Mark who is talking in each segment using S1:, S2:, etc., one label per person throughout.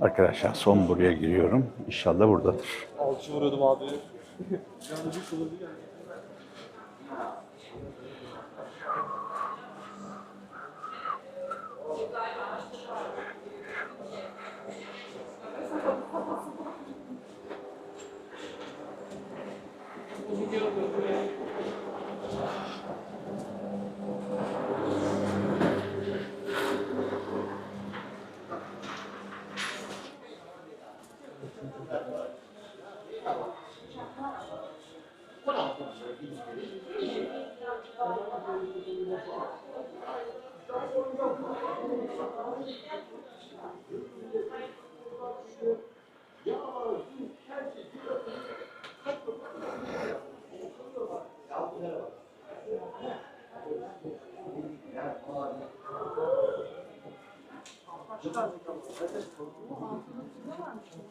S1: Arkadaşlar son buraya giriyorum. İnşallah buradadır.
S2: Alçı vuruyordum abi. Yani bir kıvırdı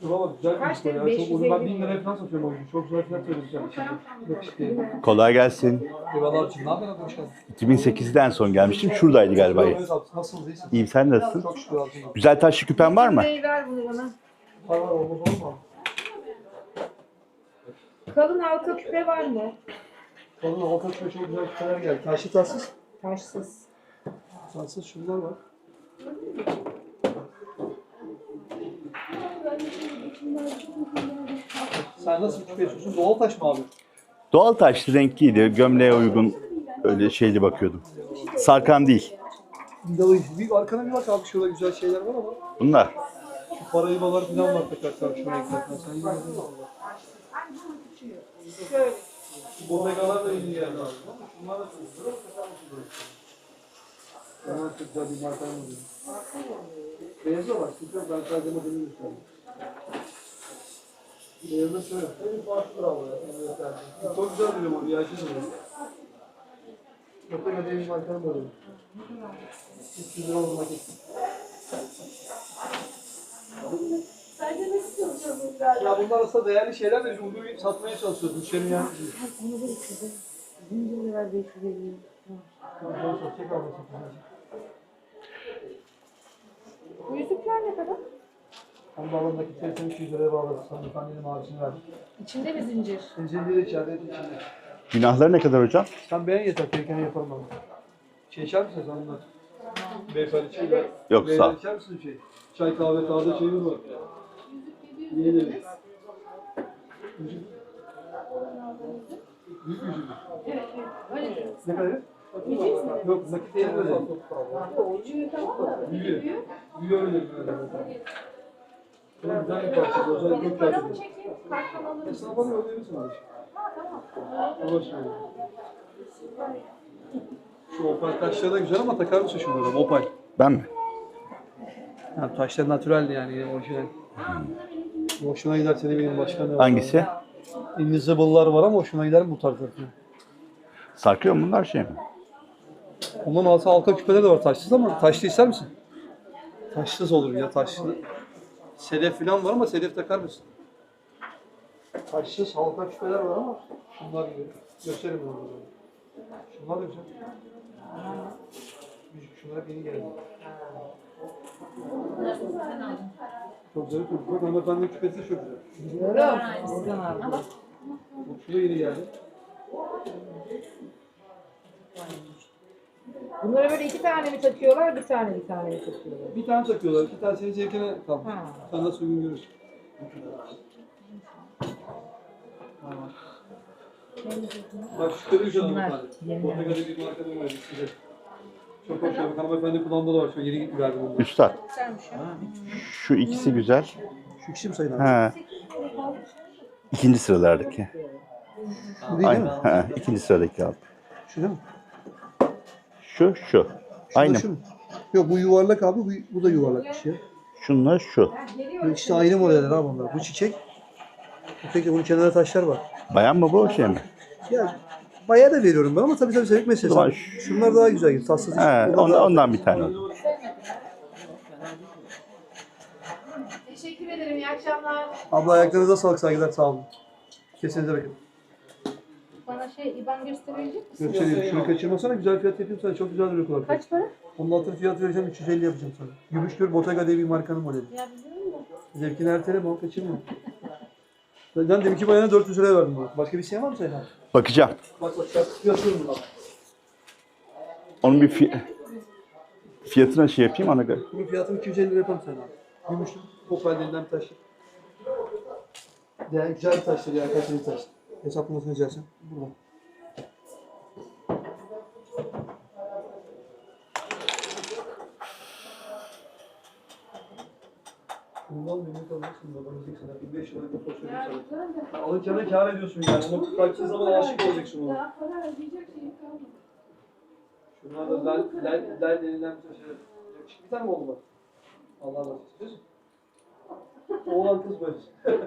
S2: Valla güzel bir
S3: Kaç
S2: iş ya.
S3: dedi?
S2: Çok uzun. Ben
S3: 550
S2: 1000 liraya falan satıyorum o yüzden. Çok güzel fiyat vereceğim. Yok işte.
S1: Kolay gelsin.
S2: Eyvallah abicim. Ne yapıyorsun? Hoş geldin.
S1: 2008'den son gelmiştim. Şuradaydı galiba.
S2: Nasılsınız? İyisin.
S1: İyiyim sen nasılsın?
S2: Çok şükür abicim.
S1: Güzel taşlı küpen var mı?
S3: Neyi ver bunu bana.
S2: Var var olmaz olur mu?
S3: Kalın halka küpe var mı?
S2: Kalın halka küpe çok güzel küpeler geldi. Taşlı tatsız.
S3: Taşsız.
S2: Tatsız şunlar var. Sen nasıl istiyorsun? Doğal taş mı abi?
S1: Doğal taşlı renkliydi. Gömleğe uygun öyle şeyli bakıyordum. Sarkan değil.
S2: Bir arkana bir bak abi şurada güzel şeyler var ama.
S1: Bunlar.
S2: Şu parayıbalar falan var tekrar şu renklerden. Sen yine
S3: Şöyle.
S2: Bodegalar da iyi geldi abi. Şunlar da çok güzel. Bunlar çok güzel bir marka mı Beyazı var. Ben sadece modelini gösterdim. Beyazı şöyle. En farklı bravo ya. Çok güzel bir limon. Yaşlı limon. Bottega diye bir markanın modeli. 300 lira olmak için. Ya bunlar aslında değerli şeyler de bunu satmaya çalışıyoruz. Müşterinin yani.
S3: Onu da istedi. Zincirli ver 550. Bu yüzükler ne kadar?
S2: Onun alanındaki telefonu 200 liraya bağladı. Hanımefendinin maaşını verdik.
S3: İçinde bir zincir.
S2: Zincirli de içeride et içinde.
S1: Günahları ne kadar hocam?
S2: Sen beğen yeter. Gerekeni yaparım abi. Şey içer misiniz hanımlar? Beyefendi çay ver.
S1: Yok,
S2: Beyler
S1: sağ ol.
S2: içer misin şey? Çay kahve taze çayımız var. Niye demek? Yüzük. Büyük.
S3: Evet, evet. Öyle.
S2: Ne kadar? Yok nakit
S3: tamam da.
S2: Büyüyor. Büyüyor öyle böyle. Çok güzel bir parça. Özellikle
S3: Benim
S2: çok
S3: paramı
S2: kârlı.
S3: çekeyim. Karttan alırım.
S2: Esnafa da ödeyebilirsin abi.
S3: Ha tamam.
S2: Ulaşmıyor. Şu opal taşları da güzel ama takar mısın şunları? Opal.
S1: Ben mi?
S2: Yani taşlar natüreldi yani orijinal. Hoşuna gider seni benim başkan.
S1: Hangisi?
S2: Invisible'lar var ama hoşuna gider mi bu tarzlar?
S1: Sarkıyor mu bunlar şey mi?
S2: Ondan altı halka küpeler de var taşsız ama taşlı ister misin? Taşsız olur ya taşlı. Sedef falan var ama sedef takar mısın? Taşsız halka küpeler var ama şunlar gibi. Gösteririm onları. Şunlar da güzel. Şunlar yeni geldi. Çok güzel. Çok güzel. Hanımefendinin küpesi çok güzel.
S3: Oradan aldım.
S2: Bu şu da yeni geldi.
S3: Bunları böyle iki tane mi takıyorlar, bir tane bir tane mi takıyorlar?
S2: Bir tane takıyorlar. İki tane senin zevkine kalmış.
S3: Ha.
S2: Sen nasıl uygun görürsün. Bak şu da güzel
S3: Bunlar,
S2: hanımefendi.
S3: yeni
S2: Bottega bir marka size. Çok hoş. Bak hanımefendi kulağında da var. Şu yeni verdim onu.
S1: Üstad.
S3: Güzelmiş ya.
S1: Şu ikisi güzel.
S2: Şu kişi mi sayın abi?
S1: Ha. İkinci sıralardaki.
S2: Bu değil,
S1: Aynen.
S2: mi?
S1: Ha, ikinci sıradaki aldım.
S2: Şu değil mi?
S1: Şu, şu. Aynı.
S2: Şu mu? Yok bu yuvarlak abi. Bu, bu da yuvarlak bir şey.
S1: Şunlar şu.
S2: Bu ikisi aynı modeller abi bunlar. Bu çiçek. Peki bunun kenarında taşlar var.
S1: Bayan mı bu şey mi?
S2: Ya bayağı da veriyorum ben ama tabii tabii
S1: zaman
S2: meselesi.
S1: şu-
S2: Şunlar daha güzel gibi. Tatsız.
S1: He,
S2: Bunlar
S1: ondan,
S2: daha-
S1: ondan bir tane.
S3: Teşekkür ederim, iyi akşamlar.
S2: Abla ayaklarınıza sağlık saygılar sağ olun. Kesinize bakın.
S3: Şey, İban gösterebilecek misin?
S2: Göstereyim. Şunu kaçırmasana güzel fiyat yapayım sana. Çok güzel duruyor kulaklık.
S3: Kaç para?
S2: Onun altına fiyat vereceğim 350 yapacağım sana. Gümüştür Bottega diye bir markanın modeli.
S3: Ya biliyorum da.
S2: Zevkini erteleme onu kaçırma. Ben deminki bayana 400 liraya verdim bunu. Başka bir şey var mı senin?
S1: Bakacağım.
S2: Bak bak yazıyorum bak.
S1: Onun bir fi- fiyatına şey yapayım ona göre.
S2: Bunun fiyatını 250 lira yaparım sana. Gümüşlü, Opel denilen bir taş. Yani güzel bir taştır ya, kaliteli bir taş. Hesaplamasını yazacaksın. Burada. Bundan memnun kalırsın. Babanın tek sana 1500 lira bir post vereyim sana. Alırken de kâr ediyorsun yani. Onu baktığın zaman aşık olacaksın ona.
S3: Daha para ödeyecek şeyim kalmadı.
S2: Şunlar da lal, lal, lal denilen bir taşı. Yakışıklı bir tane mi oldu bak? Allah razı olsun. Oğlan kız böyle.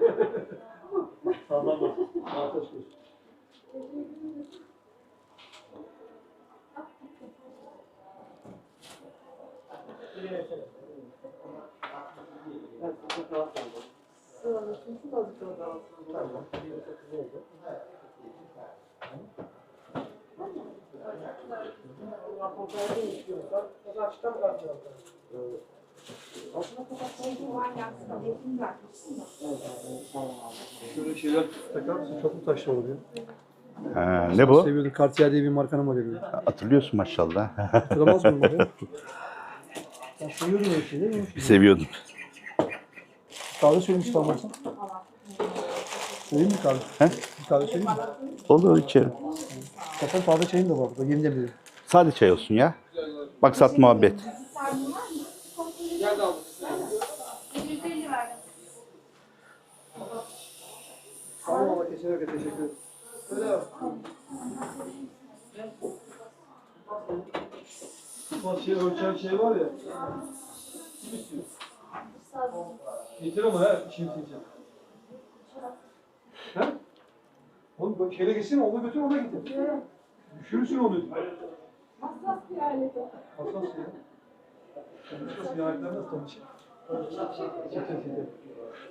S2: Şöyle şeyler takar mısın? Çok mu taşlı oluyor?
S1: Ha, ne bu?
S2: Seviyordum. Cartier diye bir markanın modeli.
S1: Hatırlıyorsun maşallah.
S2: Hatırlamaz mıyım? Ben seviyordum öyle şey değil mi?
S1: Seviyordum.
S2: Kahve söyleyeyim istersen. Söyleyeyim mi kahve?
S1: He?
S2: Bir kahve söyleyeyim mi?
S1: Olur içerim.
S2: Zaten kahve çayım da var burada. Yeni demledim.
S1: Sade çay olsun ya. Maksat muhabbet.
S2: Tamam ama kesinlikle teşekkür ederim. Şey ölçen şey var ya. Getir ama ha, şimdi diyeceğim. He? Oğlum bak şeyle geçsene, onu götür, ona getir. Düşürürsün onu.
S3: Hassas bir alet o.
S2: Hassas ya. Hassas bir aletler nasıl tanışır?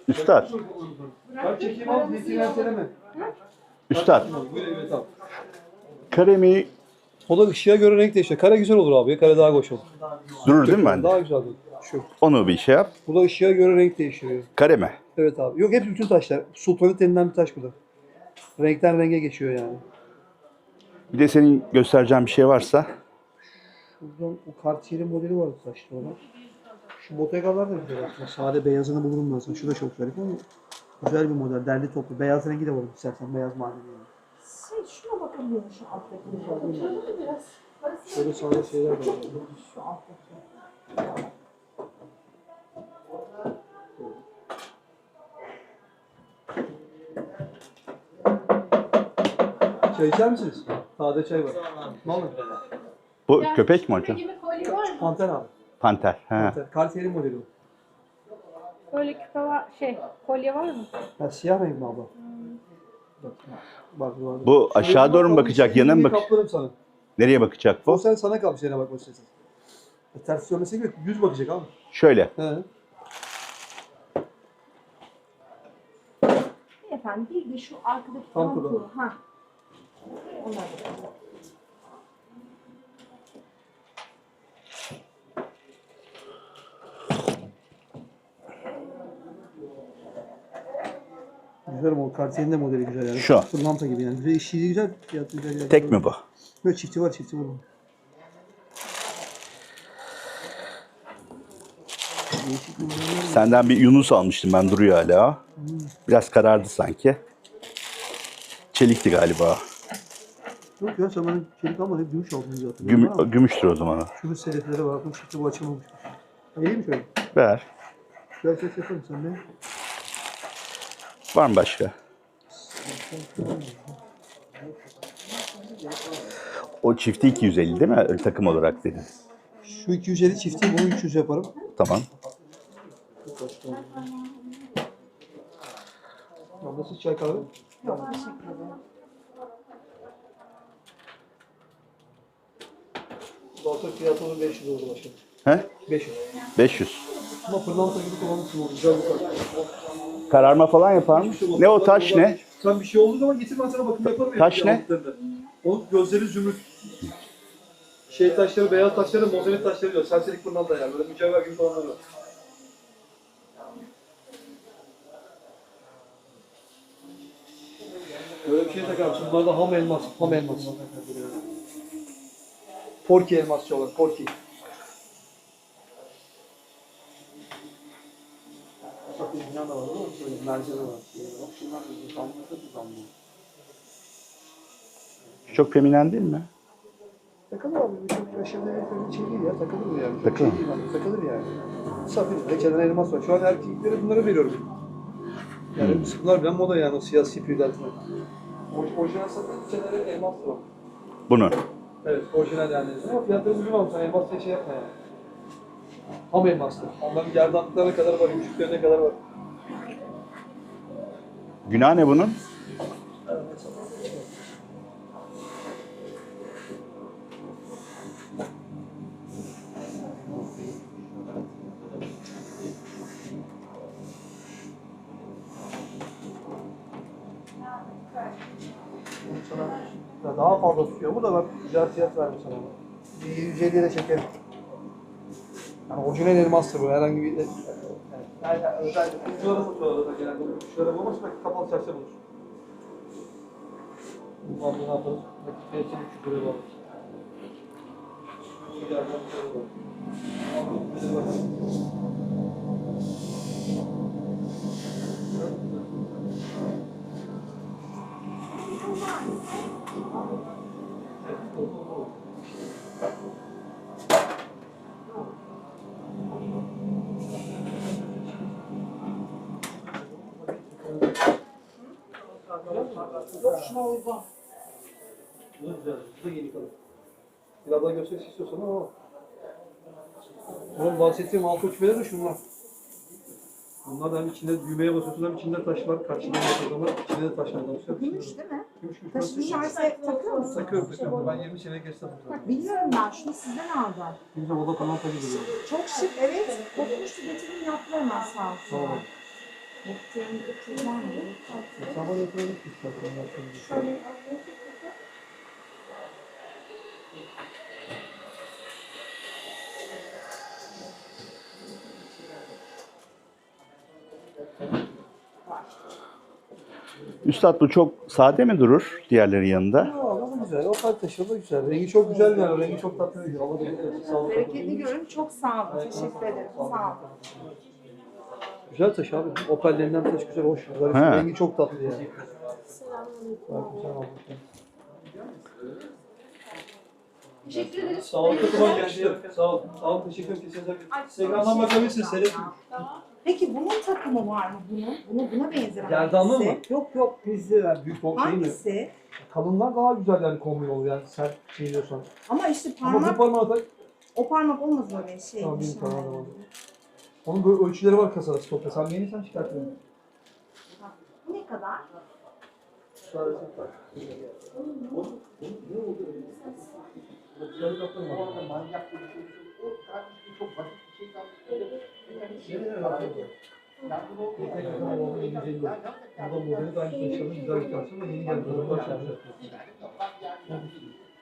S1: Üstad.
S2: Ben çekeyim al, zeytin erteleme.
S1: Üstad.
S2: Buyur evet.
S1: Karemi
S2: O da ışığa göre renk değişiyor. Kare güzel olur abi. Kare daha hoş olur.
S1: durur değil mi bende?
S2: Daha güzel olur. Şu.
S1: Onu bir şey yap.
S2: Bu da ışığa göre renk değişiyor.
S1: Kare mi?
S2: Evet abi. Yok hep bütün taşlar. Sultanit denilen bir taş bu da. Renkten renge geçiyor yani.
S1: Bir de senin göstereceğin bir şey varsa.
S2: Buradan o Cartier'in modeli vardı taşlı olan. Şu Bottegalar da güzel aslında. Sade beyazını bulurum ben sana. Şu da çok zarif ama güzel bir model. Derli toplu. Beyaz rengi de var istersen. Beyaz mavi yani.
S3: Şey şuna bakabiliyor musun şu alttaki? Parası
S2: Şöyle sade şeyler de var.
S3: şu alttaki.
S2: Çay içer misiniz? Sade çay var. Ne olur?
S1: Bu köpek mi hocam?
S3: Gibi kolye var mı?
S2: Panter abi.
S1: Panter. He.
S2: Panter. Cartier'in modeli bu.
S3: Böyle küpe var, şey, kolye var mı?
S2: Ha, siyah renk mi abla? Bak, bak, bak.
S1: Bu aşağı doğru mu bakacak, yana mı bakacak?
S2: Kaplarım sana.
S1: Nereye bakacak
S2: O
S1: bu?
S2: sen sana kalmış yerine bakmak istiyorsan. E, ters görmesi gibi düz bakacak abi.
S1: Şöyle.
S2: He.
S3: Efendim bir de şu arkadaki
S2: Tam
S3: tam
S2: kulağı.
S3: kulağı. Ha. Onlar da.
S2: Güzel o Cartier'in de modeli güzel yani.
S1: Şu.
S2: Pırlanta gibi yani. Güzel işi güzel. Fiyatı güzel. yani.
S1: Tek mi bu?
S2: Böyle çifti var çifti var.
S1: Senden bir Yunus almıştım ben duruyor hala. Biraz karardı sanki. Çelikti galiba.
S2: Yok ya sen bana çelik almadın. Hep gümüş aldın zaten.
S1: Güm,
S2: Ha,
S1: gümüştür o zaman o.
S2: Şunun selefleri var. Bu çifti bu açılmamış. İyi mi şöyle?
S1: Ver.
S2: Gel ses yapalım sen de.
S1: Var mı başka? O çifti 250 değil mi? Takım olarak dedin.
S2: Şu 250 çifti bunu 300 yaparım.
S1: Tamam.
S2: Nasıl çay kahve?
S3: Yok teşekkür ederim.
S2: Ortak fiyatı onun 500 oldu başkanım.
S1: He?
S2: 500.
S1: 500.
S2: Ama pırlanta gibi kullanmışsın o güzel bir kart.
S1: Kararma falan yapar mı? Şey Ne o taş ne?
S2: Sen bir şey olduğu zaman getir ben sana bakım yaparım.
S1: Taş ne?
S2: Onun gözleri zümrüt. Şey taşları, beyaz taşları, mozaik taşları diyor. Serserik pırlanta yani. Böyle mücevher gibi olanlar var. Böyle bir şey takarmışsın. Bunlar da ham elmas. Ham elmas. Porky elmas diyorlar. Porky. Da var ama şöyle var. Bak şunlar da damla da damla.
S1: Çok feminen değil mi?
S2: Takılır abi. Bu çok aşırı bir şey değil ya. Takılır bu yani.
S1: Takılır.
S2: Şey değil, yani. Takılır yani. Safir. Reçelen elmas var. Şu an erkeklere bunları veriyorum. Yani bunlar bile moda yani o falan. Orj- Orijinal satan reçelere elmas var.
S1: Bunu.
S2: Evet, orijinal yani. Ama fiyatları uygun olmuş. Yani elmas şey yapma yani. Ham elmaslı. Onların gerdanlıklarına kadar var, küçüklerine kadar var.
S1: Günah ne bunun?
S2: Bu da bak güzel fiyat vermiş sana. Bir 150'ye de çekerim. Yani orijinal elmastır bu. Herhangi bir... Yani, yani özel kuşlara satıyorlar da genelde. Bu Kuşlara bulmaz belki kapalı çarşıda bulur. Bu ne yaparız? Belki fiyatını 3 liraya alırız. Bir yerden şey
S3: şuna uygun.
S2: Bu da güzel. Bu da yeni kalır. Biraz daha gösteriş istiyorsan ama Oğlum bahsettiğim altı uçmeleri de şunlar. Bunlar da hem içinde düğmeye basıyorsun hem içinde taş var. Karşıdan basıyorsun ama içinde de taş var.
S3: Gümüş değil mi?
S2: Gümüş gümüş.
S3: Taşı düşerse takıyor musun?
S2: Takıyorum takıyorum. Ben 20 sene geçtim.
S3: Bak biliyorum ben şunu sizden aldım.
S2: Kimse moda falan takıyor.
S3: Çok şık evet. Kokmuştu getirdim yaptı hemen sağ olsun.
S2: Tamam.
S3: Muhtemelen de var mı?
S2: Sabah yapıyorduk biz zaten.
S3: Şöyle
S1: Üstad bu çok sade mi durur diğerleri yanında?
S2: Aa, ama güzel. O kalp taşı da güzel. Rengi çok güzel yani. Rengi çok tatlı. sağlık.
S3: Bereketli görün. Çok sağ olun. Teşekkür ederim. Sağ olun.
S2: Güzel taş abi. Opellerinden taş güzel, hoş. Zarif.
S1: He.
S2: Rengi çok tatlı yani. Aleykümselam.
S3: Teşekkür ederim.
S2: Sağ olun. Kolay gelsin. Sağ olun. Sağ olun. Teşekkür ederim. Instagram'dan bakabilirsiniz. Seyredin.
S3: Peki bunun takımı var mı bunun? Bunu buna benzer
S2: Gerdanlı
S3: hangisi?
S2: mı? Yok yok. Bizde yani büyük top değil mi?
S3: Hangisi?
S2: Kalınlar daha güzel yani kombin oluyor yani sert şey diyorsan.
S3: Ama işte
S2: Ama bu
S3: parmak,
S2: parmağı tak.
S3: o parmak olmaz öyle şey.
S2: Tamam benim parmağım da var. Onun böyle ölçüleri var kasada stopta. Sen beğenirsen çıkartırım.
S3: Bu ne kadar?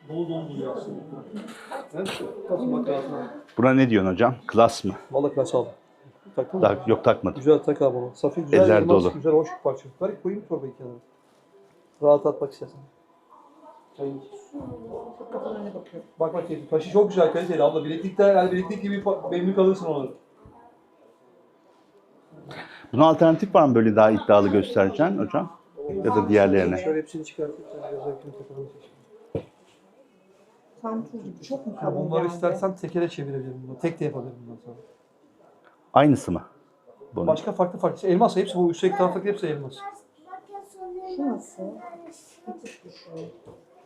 S2: Dolu dolu lazım.
S1: Buna ne diyorsun hocam? Klas mı?
S2: Vallahi kaç aldım. Taktın mı?
S1: Tak, yok takmadım.
S2: Güzel tak abi onu. Safir güzel
S1: Eller
S2: elmas,
S1: dolu.
S2: güzel hoş bir parça. Ver koyayım torbayı kenara. Rahat atmak istersen. Çayın. Bak bak keyifli. Taşı çok güzel kaliteli abla. Bileklikte yani bileklik gibi memnun kalırsın onu.
S1: Buna alternatif var mı böyle daha iddialı göstereceğin hocam? Ya da diğerlerine.
S2: Şöyle hepsini çıkartıp sen öykünü takalım.
S3: Tam. Çok mu
S2: Ya
S3: kalın
S2: bunları
S3: geldi?
S2: istersen tekere çevirebilirim bunu. Tek de yapabilirim bundan sonra.
S1: Aynısı mı? Bunun.
S2: Başka farklı farklı. Elmas hepsi bu üstteki taraftaki hepsi elmas.
S3: Şu nasıl? Bir.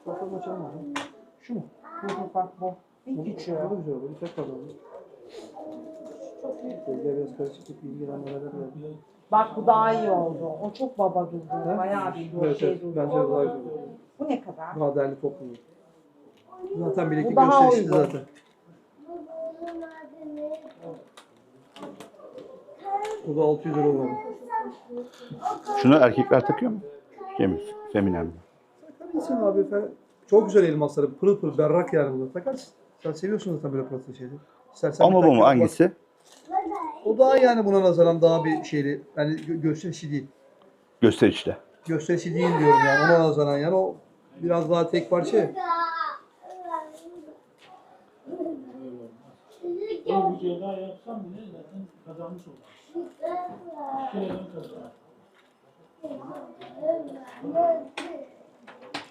S2: Bakalım açalım mı? Şu mu?
S3: Bu bu bak bu. Bir
S2: Bu
S3: geçiyor.
S2: da güzel olur. Bir tek bakalım. Gel biraz karışık bir ilgilenmeler yapalım.
S3: Bak bu daha iyi oldu. O çok baba durdu.
S2: Ha?
S3: Bayağı bir
S2: Evet,
S3: şey
S2: evet.
S3: durdu.
S2: Bence daha güzel olur.
S3: Bu ne kadar?
S2: Daha değerli toplu. Zaten gösterişli
S3: uygun.
S2: zaten. Bu da 600 lira olmalı.
S1: Şunu erkekler takıyor mu? Mi? Feminen mi?
S2: İnsan abi fe- çok güzel elmasları. Pırıl pırıl berrak yani bunu. Takarsın. Sen seviyorsun zaten böyle pırıl şeyleri. İstersen
S1: Ama
S2: bir
S1: bu mu? Hangisi?
S2: bak. O daha yani buna nazaran daha bir şeyli. Yani gö- gösterişi değil.
S1: Gösterişli.
S2: gösterişi değil diyorum yani. Ona nazaran yani o biraz daha tek parça. ya.
S4: Bir kere daha yapsam bile zaten kazanmış olur.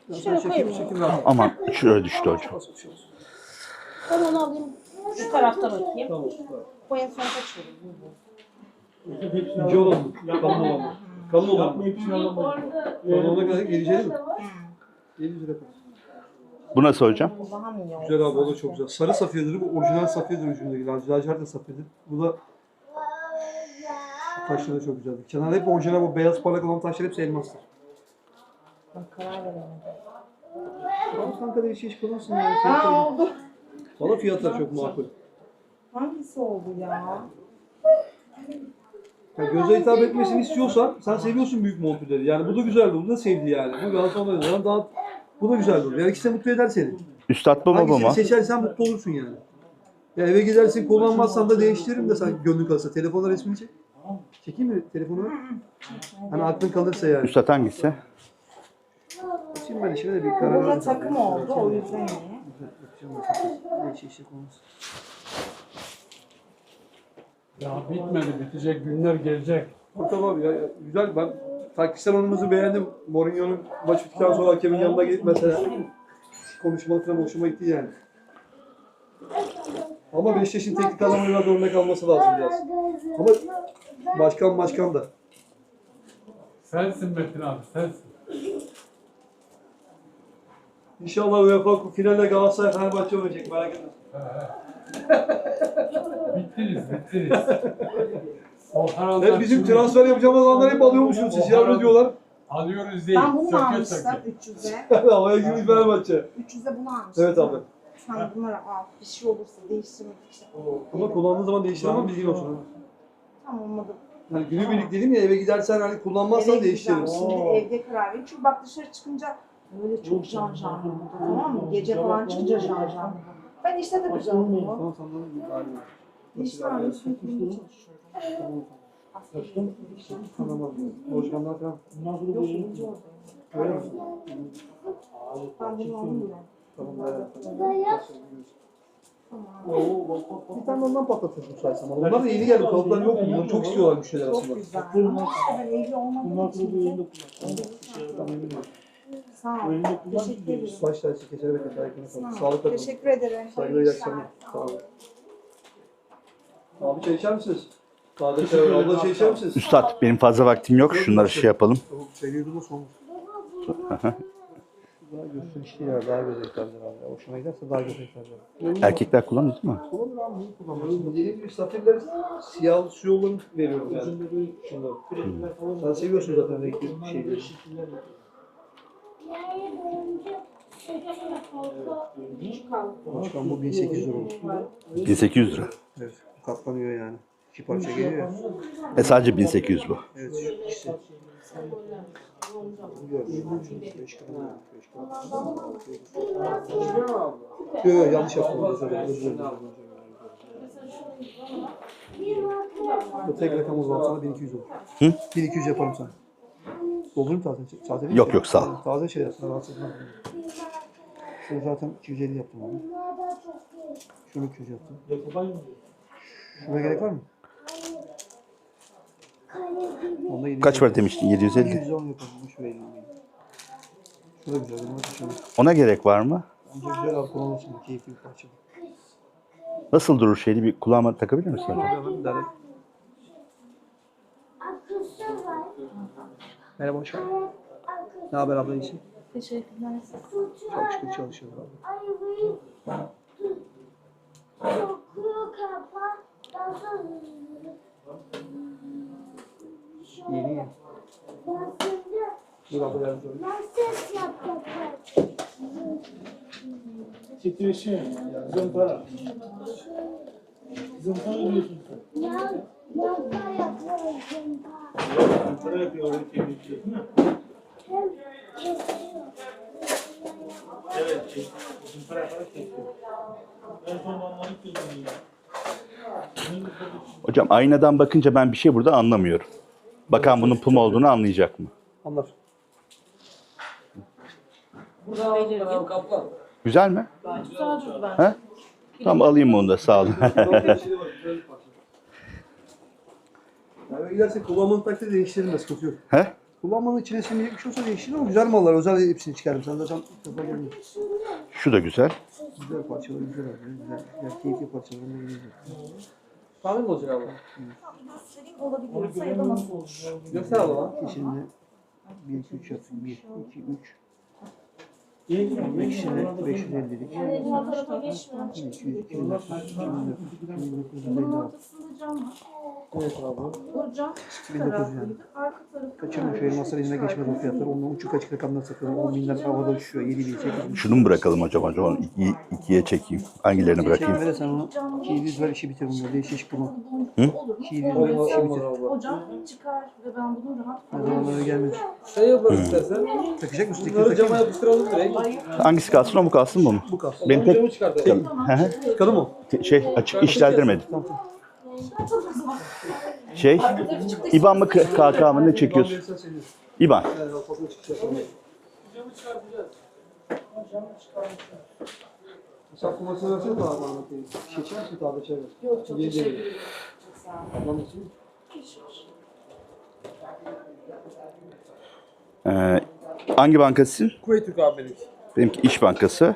S4: Bir
S2: çekeyim ben.
S1: Aman şöyle düştü hocam.
S2: Bir?
S3: Ben onu alayım. Şu tarafta bakayım.
S2: Tamam.
S3: Bu en son kaç verir? Bu,
S4: Hepsini
S2: İnce olan mı? Kalın olan mı? Kalın
S4: alamayız.
S2: Kalın olan kadar geleceği mi? 700 lira kadar.
S1: Bu nasıl hocam?
S2: Güzel abi o da çok güzel. Sarı safiyedir bu orijinal safiyedir ucundaki. Lacivert de safiyedir. Bu da şu taşları da çok güzeldir. Kenarda hep orijinal bu beyaz parlak olan taşlar hepsi elmastır.
S3: Ben karar veremedim.
S2: Ama kanka değişik iş kullanırsın yani.
S3: Aa
S2: Fiyatları,
S3: oldu.
S2: valla fiyatlar çok makul.
S3: Hangisi oldu ya?
S2: Ya göze hitap etmesini istiyorsan sen seviyorsun büyük montürleri. Yani bu da güzel bu da sevdi yani. Bu Galatasaray'dan daha bu da güzel olur. Yani ikisi de mutlu eder seni.
S1: Üstad baba
S2: Hangisini
S1: mı?
S2: seçersen mutlu olursun yani. Ya eve gidersin kullanmazsan da değiştiririm de sen gönlün kalırsa. Telefonla resmini çek. Çekeyim mi telefonu? Hani aklın kalırsa yani.
S1: Üstad hangisi?
S2: Şimdi ben işime de bir karar
S3: Burada
S2: verdim.
S3: takım oldu o yüzden iyi.
S2: Değişik olmaz.
S4: Ya bitmedi. Bitecek günler gelecek.
S2: Tamam tamam ya, ya güzel ben taktiksel oyunumuzu beğendim. Mourinho'nun maç bittikten sonra hakemin yanına gelip mesela konuşmaları falan hoşuma gitti yani. Ama Beşiktaş'ın teknik adamı biraz örnek alması lazım biraz. Ama başkan başkan da.
S4: Sensin Metin abi sensin.
S2: İnşallah UEFA finalde Galatasaray Fenerbahçe oynayacak merak etme.
S4: Bittiniz bittiniz.
S2: Hep bizim transfer yapacağımız adamlar hep alıyormuşsunuz siz ya diyorlar.
S4: Alıyoruz değil.
S3: Ben bunu mu
S4: söke
S3: almıştım
S4: söke.
S3: 300'e?
S2: Havaya girmiş Fenerbahçe.
S3: 300'e bunu almıştım.
S2: Evet abi.
S3: Sen bunları al. Bir şey olursa değiştirmek için.
S2: Ama kullandığın zaman değiştir ama bilgin olsun.
S3: Tamam olmadı.
S2: Yani günübirlik dedim ya eve gidersen hani kullanmazsan
S3: Eve gideceğim.
S2: değiştiririz.
S3: Şimdi evde karar vereyim. Çünkü bak dışarı çıkınca böyle çok can canlı burada tamam mı? Gece falan çıkınca can canlı. Ben işte takacağım bunu.
S2: Tamam tamam.
S3: Abi sürekli çalışıyorum. Aslında
S2: Tamam abi. Lojmanlar falan.
S4: Bundan sonra
S3: birinci oldu.
S2: Öyle mi?
S3: Bunu aldım bile.
S2: Tamam. evet.
S3: Tamam.
S2: Bir tane ondan patlatırız bu sayesinde. Onlar da yeni geldi. Kalıplar yok mu? Bunları çok istiyorlar müşteriler
S3: Çok
S2: aslında.
S3: güzel. Ama işte ben evli olmadığım
S4: sonra
S3: için
S4: bu
S3: de
S4: yayında kullan.
S3: Sağ ol. Teşekkür ederim.
S2: Baş tersi.
S3: Sağ ol.
S2: Sağlıkla kalın.
S3: Teşekkür ederim.
S2: Saygılar iyi akşamlar. Sağ olun. Abi çay içer misiniz? Sade çay var. Abla çay içer misiniz?
S1: Üstad benim fazla vaktim yok. Şunları şey yapalım.
S2: Tamam. Çay yudum son. Daha gösterişli ya. Daha gözetlerler abi. ya. Hoşuma giderse daha gözetlerler.
S1: Erkekler kullanır değil mi?
S2: Kullanır abi. Neyi kullanmıyoruz? Dediğim gibi safirler siyah su yollarını veriyorum yani. Şunları. Sen seviyorsun zaten renkli şeyleri. Başkan bu 1800 lira oldu.
S1: 1800 lira.
S2: Evet. Katlanıyor yani. İki parça geliyor ya.
S1: E sadece 1800 bu.
S2: Evet gram. Yok yok yanlış yaptım. Özür dilerim. Özür dilerim. Bu tek rakamımız var sana 1200 olur.
S1: Hı?
S2: 1200 yaparım sana. Doldurayım taze. Taze değil mi?
S1: Yok, yok, sağ ol.
S2: Taze şey yapsın. Rahatsız etmem. Şunu zaten 250 yaptım abi. Şunu 200 yaptım. Şuna gerek var mı? Onda 750.
S1: Kaç var demiştin? 750.
S2: 710 yapalım. Şu da güzel. Hoşuma gitti.
S1: Ona gerek var mı?
S2: Bence güzel abi kullanılsın. Keyifli bir parça.
S1: Nasıl durur şeyli bir kulağıma takabilir misin?
S2: Hemen derek. Merhaba hoş geldin. Ne haber abla iyisin?
S3: Teşekkürler.
S2: Çok şükür çalışıyoruz abi. Yeni ya. Dur abla yardımcı olayım.
S4: Titreşim. Zımpara. Zımpara diyorsun sen. Zımpara yapıyor orayı temizliyor değil mi? Evet. Zımpara yaparak kesiyor. Ben son anlayıp gözünü
S1: Hocam aynadan bakınca ben bir şey burada anlamıyorum. Bakan bunun pum olduğunu anlayacak mı?
S2: Anlar.
S3: Burada belirgin.
S1: Güzel mi?
S3: Güzel durdu bence.
S1: He? Tamam alayım onu da sağ olun.
S2: Yani giderse kullanmanın takdirde değiştiririm de sıkıntı yok.
S1: He?
S2: Kullanmanın içine simgeyecek bir şey olsa değiştirir ama güzel mallar. Özel hepsini çıkardım. Sen zaten defa gelmiyor.
S1: Şu da güzel.
S2: Güzel parçalar, güzel abi. Güzel, güzel keyifli parçalar. bunlar güzel.
S5: Kahve mi olacak abla?
S3: Göstereyim olabiliyorsa ya da nasıl olur?
S5: Göster abla.
S2: İçinde 1, 2, 3 yapsın. 1, 2, 3.
S4: İyi.
S2: İkisine 550'lik.
S6: Yani bu tarafa geçmiyor.
S2: 200, 200, 1950
S3: Ortasında cam var.
S5: Evet abi.
S3: O cam çift
S2: 1900 yani.
S3: taraflıydı. Arka tarafı
S2: Kaçırma şu elmaslar eline geçmez o fiyatlar. Ondan uçuk açık rakamlar satıyorum. 10 binler havada uçuşuyor. 7 bin, 8 bin.
S1: Şunu mu bırakalım acaba? Acaba iki, ikiye çekeyim. Hangilerini bırakayım?
S2: Çekmede sen onu 200 ver işi bitir bunları. Değişik bunu.
S1: Hı?
S3: olur.
S2: 200 ver
S5: Olmaz
S2: işi bitir.
S5: olmaz abla.
S3: O cam çıkar ve ben bunu rahat
S2: Ne zamanlara gelmedi.
S5: Şey yaparız istersen.
S2: Takacak mısın? Tekini
S5: Bunları cama yapıştıralım direkt.
S1: Hangisi kalsın o mu kalsın bu mu?
S2: Bu kalsın.
S1: Benim tek
S5: Camı çıkartalım.
S1: Hı hı.
S2: Çıkalım mı?
S1: şey açık işlendirmedim. Şey İban mı KK mı ne çekiyorsun? İban.
S2: Kumasını versene daha çevir?
S3: Yok çok teşekkür ederim. Çok sağ olun.
S2: Ablam için.
S1: Ee, hangi bankasısın?
S5: Kuveyt Türk abi benimki.
S1: Benimki İş Bankası.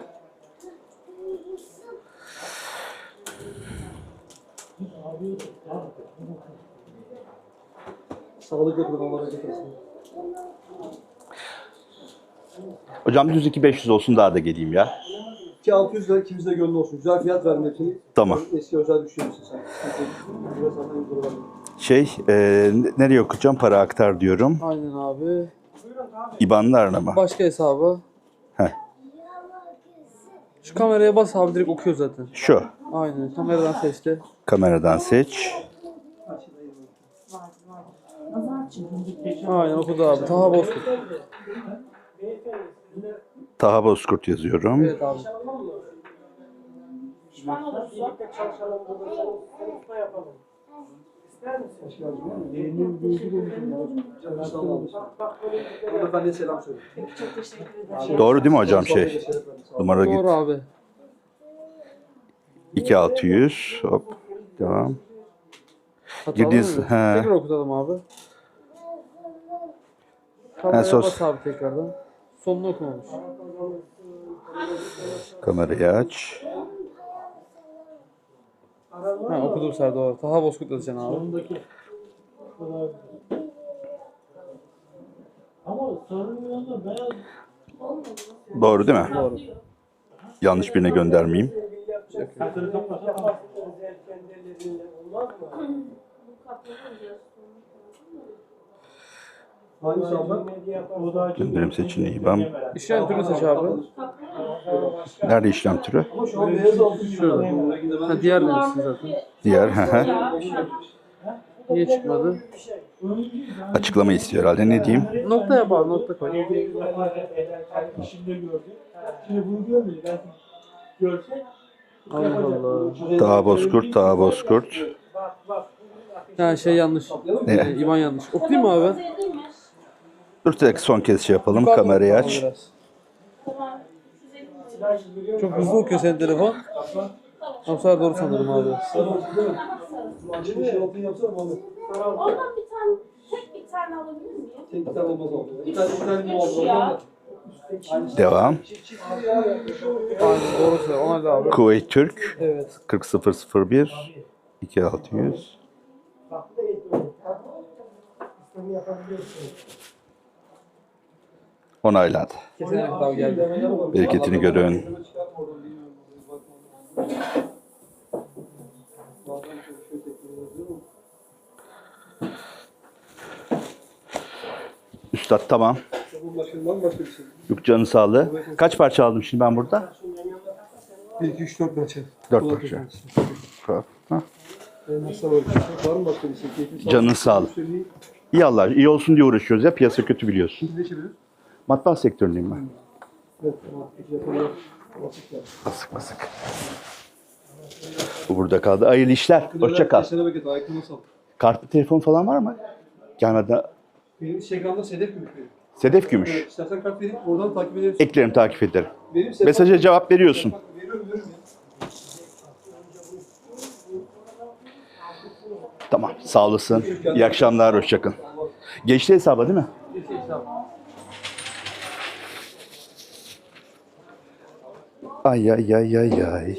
S2: Sağlık yapın Allah razı olsun.
S1: Hocam düz 2500 olsun daha da geleyim ya.
S2: 2600 lira ikimiz de gönlü olsun. Güzel fiyat verdim hepsini.
S1: Tamam.
S2: Eski özel düşünüyorsun sen.
S1: Şey e, nereye okuyacağım? Para aktar diyorum.
S5: Aynen abi.
S1: İbanlarına mı?
S5: Başka hesabı.
S1: Heh.
S5: Şu kameraya bas abi direkt okuyor zaten.
S1: Şu.
S5: Aynen kameradan seçti.
S1: Kameradan seç.
S5: Aynen okudu abi. Taha Bozkurt.
S1: Taha Bozkurt yazıyorum.
S5: Evet abi.
S4: Burada
S2: ben de selam söyle.
S3: Çok teşekkür ederim.
S1: Doğru değil mi hocam şey? Numara git.
S5: Doğru abi.
S1: 2600. Hop. Devam.
S5: Mı?
S1: he.
S5: Tekrar okutalım abi. Kameraya
S1: sos.
S5: bas abi tekrardan. Sonunu okumamış.
S1: Kamerayı aç.
S5: Ha okudum Ser doğru. Taha Bozkurt yazacaksın abi.
S4: Sondaki. Ama sarının yanında beyaz
S1: Doğru değil mi?
S5: Doğru.
S1: Yanlış birine göndermeyeyim.
S4: Satırı kapatsa
S2: Hangisi abla?
S1: Gönderim seçeneği İban.
S5: İşlem türünü seç abi.
S1: Nerede işlem türü?
S5: Şurada. Ha diğer demişsin zaten.
S1: Diğer. hı hı.
S5: Niye çıkmadı?
S1: Açıklama istiyor herhalde. Ne diyeyim?
S5: Nokta yap abi nokta koy. Allah Allah.
S1: Taha Bozkurt, Taha Bozkurt.
S5: Ha şey yanlış.
S1: Ne?
S5: Ee, İvan yanlış. Okuyayım mı abi?
S1: Dur tek son kez şey yapalım.
S5: Yukarıda
S1: Kamerayı aç.
S5: biraz. Çok hızlı okuyor senin telefon. Sonra doğru sanırım abi.
S2: Şey?
S6: Ondan bir tane, tek bir tane alabilir miyim?
S1: Devam.
S5: Aynen doğru söylüyor. Ona da abi.
S1: Kuveyt Türk.
S5: Evet.
S1: 40001 2600. Onaylandı. Bereketini görün. Üstad tamam.
S2: Şey?
S1: Yok canı sağlığı. Kaç parça aldım şimdi ben burada?
S2: 1, 2, 3, 4 parça.
S1: 4
S2: Kulak
S1: parça.
S2: şey? Sağlık.
S1: Canın.
S2: Söyleyeyim.
S1: İyi Allah, iyi olsun diye uğraşıyoruz ya. Piyasa kötü biliyorsun. Matbaa sektöründeyim ben.
S2: Evet. Basık.
S1: Basık. Bu burada kaldı. Hayırlı işler. Hoşça kal. Kartlı telefon falan var mı? Gelmeden
S2: Benim Instagram'da sedef mi?
S1: Sedef Gümüş.
S5: Evet, istersen kart vereyim. Oradan takip edersin.
S1: Eklerim takip ederim.
S5: Benim sefer-
S1: Mesaja cevap veriyorsun.
S5: Veriyorum, veriyorum ya.
S1: Tamam sağ olasın. İyi akşamlar hoşçakalın. Geçti hesaba değil mi?
S5: Neyse, tamam.
S1: Ay ay ay ay ay.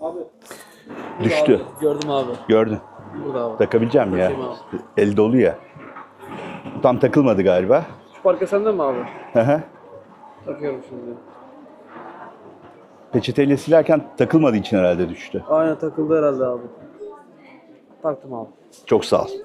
S5: Abi.
S1: Düştü.
S5: Gördüm abi.
S1: Gördün.
S5: Burada abi.
S1: Takabileceğim ya.
S5: Bakayım
S1: El dolu ya. Tam takılmadı galiba.
S5: Şu parka sende mi abi?
S1: Hı hı.
S5: Takıyorum şimdi.
S1: Peçeteyle silerken takılmadığı için herhalde düştü.
S5: Aynen takıldı herhalde abi. Taktım abi.
S1: Çok sağ ol.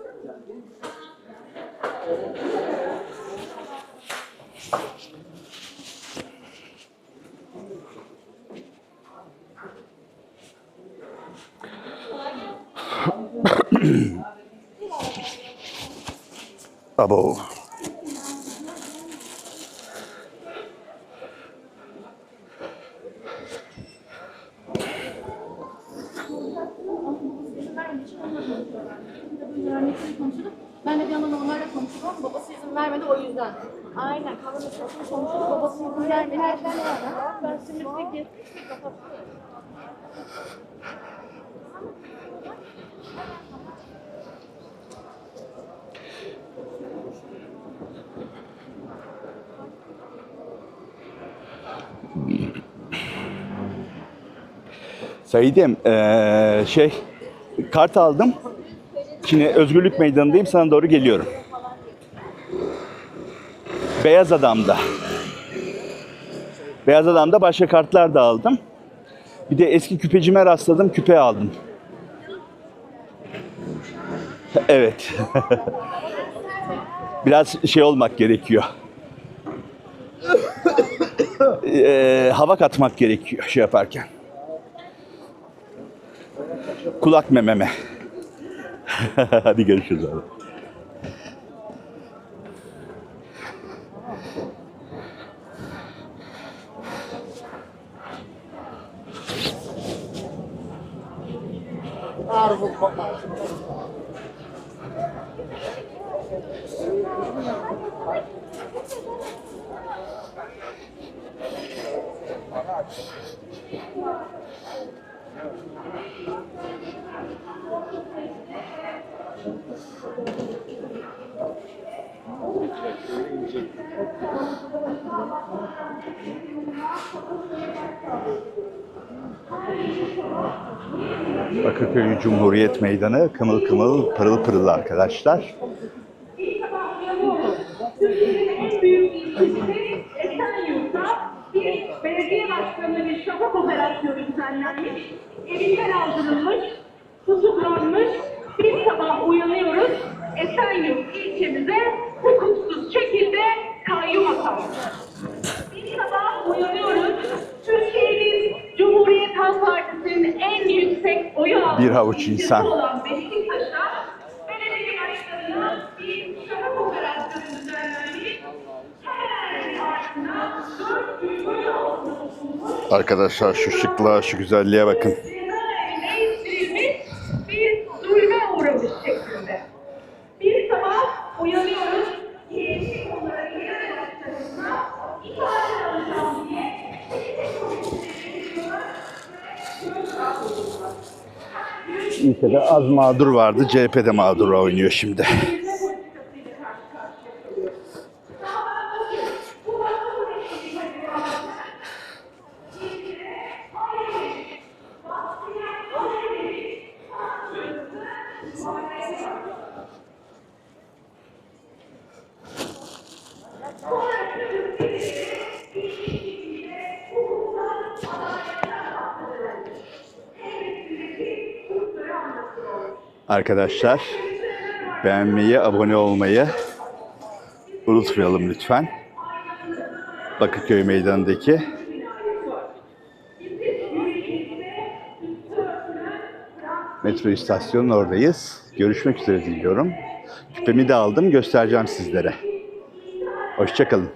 S1: Abo.
S6: Ben de bir yandan onlarla konuşuyorum. Vermedi o yüzden. Aynen. Kanun meselesini konuştuk. Babası izin vermedi. Ben şimdi peki.
S1: Saidem, eee, şey, kart aldım. Şimdi Özgürlük Meydanı'ndayım, sana doğru geliyorum. Beyaz Adam'da. Beyaz Adam'da başka kartlar da aldım. Bir de eski küpecime rastladım, küpe aldım. Evet. Biraz şey olmak gerekiyor. Eee, hava katmak gerekiyor şey yaparken. Kulak mememe. Hadi görüşürüz abi. Bakırköy Cumhuriyet Meydanı kımıl kımıl pırıl pırıl arkadaşlar.
S7: Belediye başkanı bir şafak operasyonu düzenlenmiş. Evinden aldırılmış, tutuklanmış. Bir sabah uyanıyoruz. Esenyurt ilçemize hukuksuz şekilde kayyum atanmış. Bir sabah uyanıyoruz. Cumhuriyet Halk Partisi'nin en yüksek oyu aldığı
S1: Bir havuç insan.
S7: olan Beşiktaş'a belediye başkanına bir şafak operasyonu düzenlenmiş.
S1: Arkadaşlar şu şıklığa, şu güzelliğe bakın.
S7: bir zulme uğramış şeklinde. Bir sabah uyanıyoruz,
S1: İlkede az mağdur vardı, CHP'de mağdur oynuyor şimdi. Arkadaşlar beğenmeyi, abone olmayı unutmayalım lütfen. Bakırköy Meydanı'ndaki metro istasyonunun oradayız. Görüşmek üzere diliyorum. Küpemi de aldım, göstereceğim sizlere. Hoşçakalın.